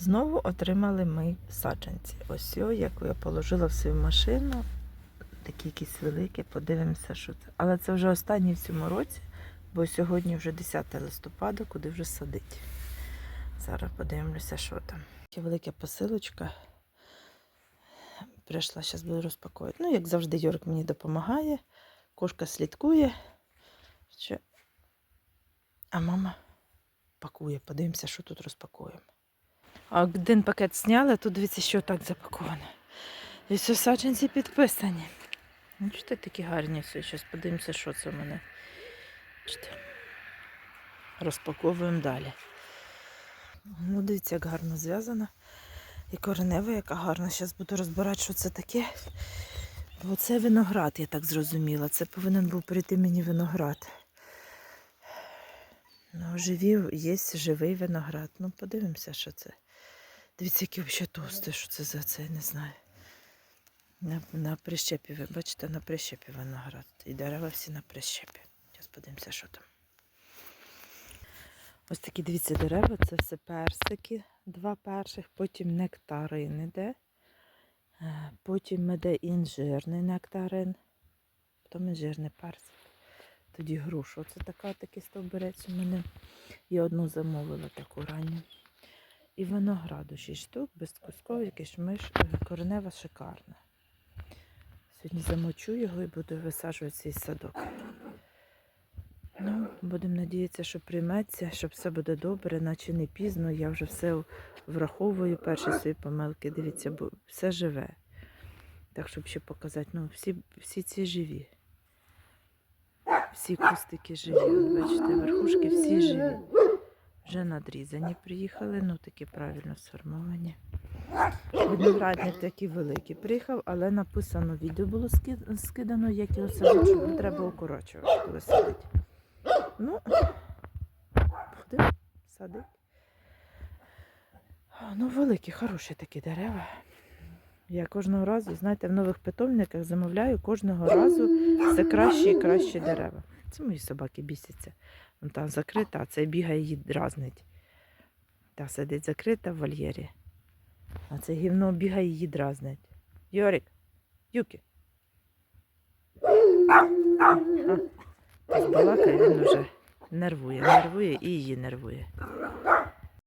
Знову отримали ми саджанці. Ось яку я положила в свою машину. Такі якісь великі, подивимося, що це. Але це вже останній в цьому році, бо сьогодні вже 10 листопада, куди вже садить. Зараз подивимося, що там. Таке велика посилочка. Прийшла, зараз буду розпаковувати. Ну, як завжди, Йорик мені допомагає. Кошка слідкує. А мама пакує. Подивимося, що тут розпакуємо. А один пакет зняли, тут дивіться, що так запаковано. І все саджанці підписані. Ну, чого такі гарні все. Зараз подивимося, що це в мене. Чте. Розпаковуємо далі. Ну, дивіться, як гарно зв'язано. І коренева, яка гарна. Зараз буду розбирати, що це таке. Бо це виноград, я так зрозуміла. Це повинен був прийти мені виноград. Ну, живі, є живий виноград. Ну, подивимося, що це. Дивіться, які взагалі товсті, що це за це, я не знаю. На, на прищепі, ви бачите, на прищепі виноград. І дерева всі на прищепі. Зараз подивимося, що там. Ось такі, дивіться, дерева, це все персики, два перших, потім нектарин іде. Е, Потім іде інжирний нектарин, потім інжирний персик. Тоді грушу. Оце така, такий стовбурець у мене. Я одну замовила таку ранню. І винограду 6 штук, безкусковий, кишмиш, е, коренева шикарна. Сьогодні замочу його і буду висаджувати цей садок. Ну, будемо надіятися, що прийметься, що все буде добре, наче не пізно. Я вже все враховую, перші свої помилки. Дивіться, бо все живе. Так, щоб ще показати, ну, всі, всі ці живі. Всі кустики живі. Бачите, верхушки всі живі. Вже надрізані приїхали, ну такі правильно сформовані. Виноградник такий великий приїхав, але написано, відео було скидано, як його що треба укорочувати, коли садить. Ну, садити. А, Ну, великі, хороші такі дерева. Я кожного разу, знаєте, в нових питомниках замовляю кожного разу все кращі і кращі дерева. Це мої собаки бісяться. Вон там закрита, а це бігає її дразнить. Та сидить закрита в вольєрі. А це гівно бігає її дразнить. Йорик, Юкі. Балакає, він вже нервує, нервує і її нервує.